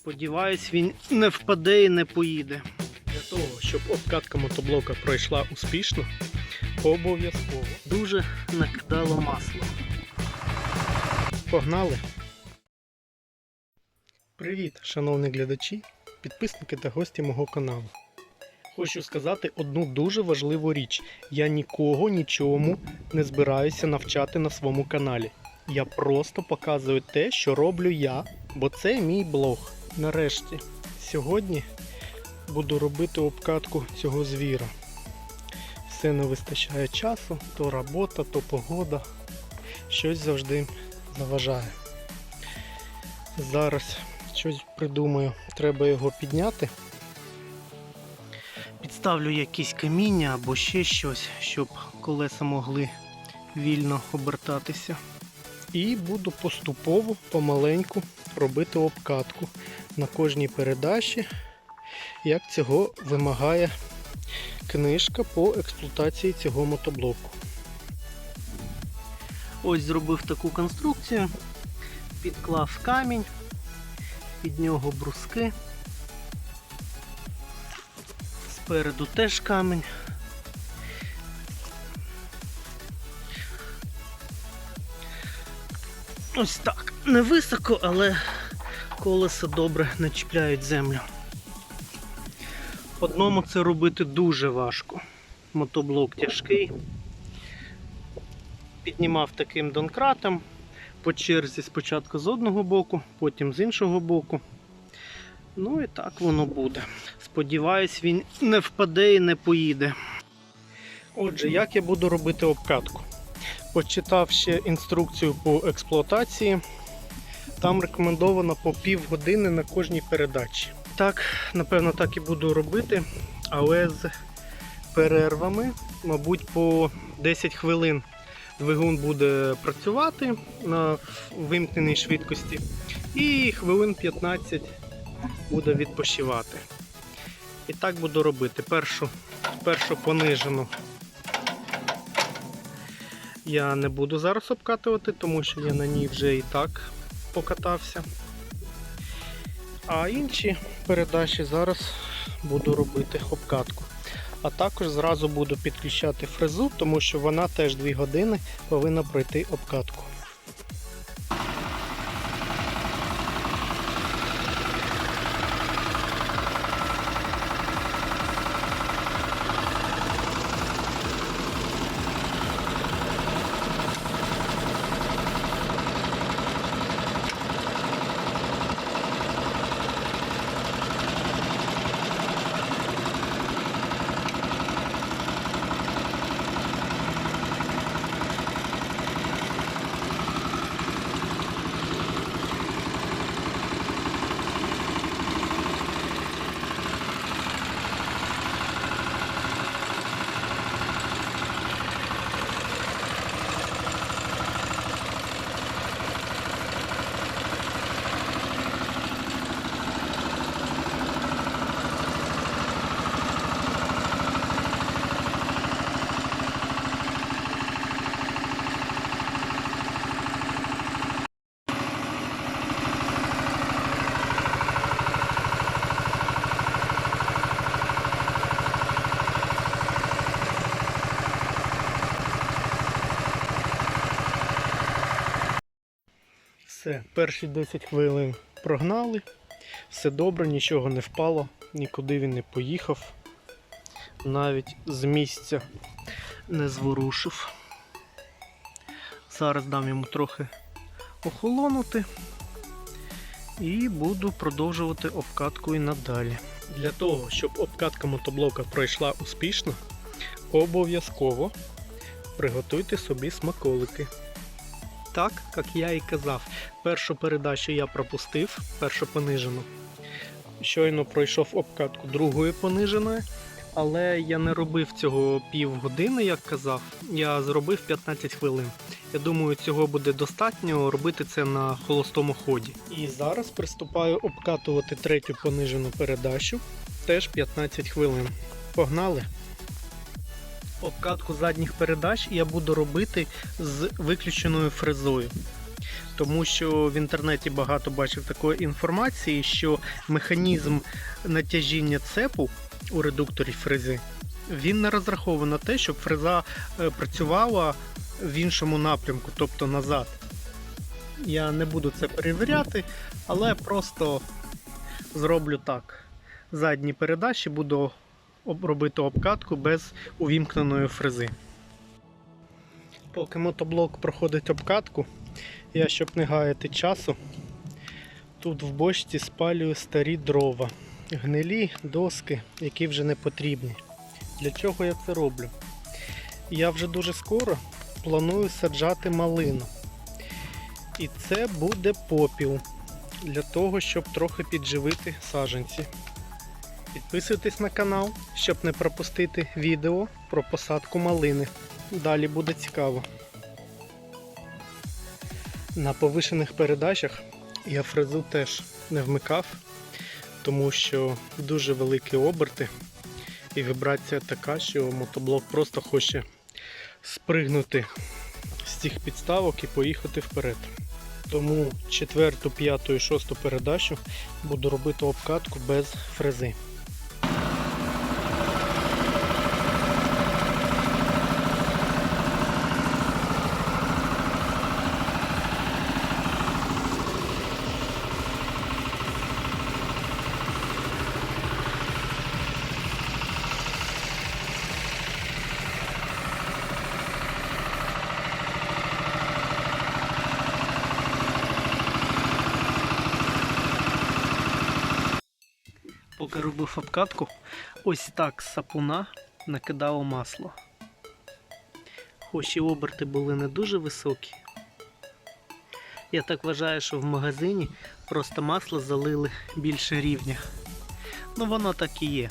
Сподіваюсь, він не впаде і не поїде. Для того, щоб обкатка мотоблока пройшла успішно, обов'язково дуже накидало масло. Погнали! Привіт, шановні глядачі, підписники та гості мого каналу. Хочу сказати одну дуже важливу річ. Я нікого нічому не збираюся навчати на своєму каналі. Я просто показую те, що роблю я, бо це мій блог. Нарешті, сьогодні буду робити обкатку цього звіра. Все не вистачає часу, то робота, то погода. Щось завжди заважає. Зараз щось придумаю, треба його підняти. Підставлю якісь каміння або ще щось, щоб колеса могли вільно обертатися. І буду поступово, помаленьку робити обкатку на кожній передачі, як цього вимагає книжка по експлуатації цього мотоблоку. Ось зробив таку конструкцію, підклав камінь, під нього бруски. Спереду теж камінь. Ось так. Не високо, але колеса добре не чіпляють землю. Одному це робити дуже важко. Мотоблок тяжкий. Піднімав таким донкратом по черзі спочатку з одного боку, потім з іншого боку. Ну і так воно буде. Сподіваюсь, він не впаде і не поїде. Отже, як я буду робити обкатку? Почитав ще інструкцію по експлуатації. Там рекомендовано по півгодини на кожній передачі. Так, напевно, так і буду робити, але з перервами, мабуть, по 10 хвилин двигун буде працювати на вимкненій швидкості, і хвилин 15 буде відпочивати. І так буду робити. Першу, першу понижену я не буду зараз обкатувати, тому що я на ній вже і так покатався. А інші передачі зараз буду робити обкатку. А також зразу буду підключати фрезу, тому що вона теж 2 години повинна пройти обкатку. Все, перші 10 хвилин прогнали, все добре, нічого не впало, нікуди він не поїхав, навіть з місця не зворушив. Зараз дам йому трохи охолонути і буду продовжувати обкатку і надалі. Для того, щоб обкатка мотоблока пройшла успішно, обов'язково приготуйте собі смаколики. Так, як я і казав, першу передачу я пропустив, першу понижену. Щойно пройшов обкатку другої пониженої, але я не робив цього півгодини, як казав. Я зробив 15 хвилин. Я думаю, цього буде достатньо робити це на холостому ході. І зараз приступаю обкатувати третю понижену передачу, теж 15 хвилин. Погнали! Обкатку задніх передач я буду робити з виключеною фрезою. Тому що в інтернеті багато бачив такої інформації, що механізм натяжіння цепу у редукторі фрези він не розрахований на те, щоб фреза е, працювала в іншому напрямку, тобто назад. Я не буду це перевіряти, але просто зроблю так. Задні передачі буду робити обкатку без увімкненої фрези. Поки мотоблок проходить обкатку, я, щоб не гаяти часу, тут в бочці спалюю старі дрова, гнилі доски, які вже не потрібні. Для чого я це роблю? Я вже дуже скоро планую саджати малину. І це буде попіл для того, щоб трохи підживити саджанці. Підписуйтесь на канал, щоб не пропустити відео про посадку малини. Далі буде цікаво. На повишених передачах я фрезу теж не вмикав, тому що дуже великі оберти і вібрація така, що мотоблок просто хоче спригнути з цих підставок і поїхати вперед. Тому четверту, п'яту і шосту передачу буду робити обкатку без фрези. Робив обкатку, ось так з сапуна накидало масло. Хоч і оберти були не дуже високі. Я так вважаю, що в магазині просто масло залили більше рівня. Ну воно так і є.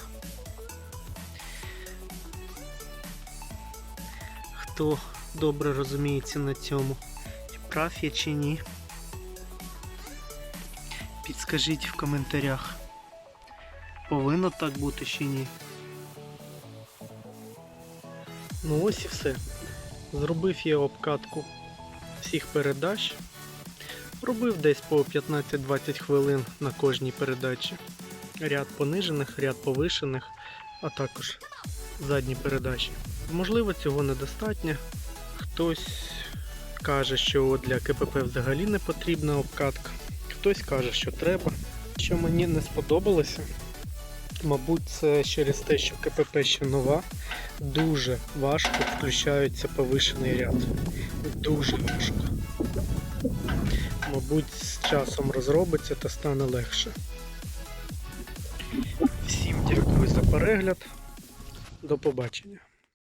Хто добре розуміється на цьому, прав я чи ні, підскажіть в коментарях. Повинно так бути чи ні. Ну ось і все. Зробив я обкатку всіх передач. Робив десь по 15-20 хвилин на кожній передачі. Ряд понижених, ряд повишених, а також задні передачі. Можливо, цього недостатньо. Хтось каже, що для КПП взагалі не потрібна обкатка. Хтось каже, що треба. Що мені не сподобалося, Мабуть, це через те, що КПП ще нова, дуже важко включається повишений ряд. Дуже важко. Мабуть, з часом розробиться та стане легше. Всім дякую за перегляд. До побачення.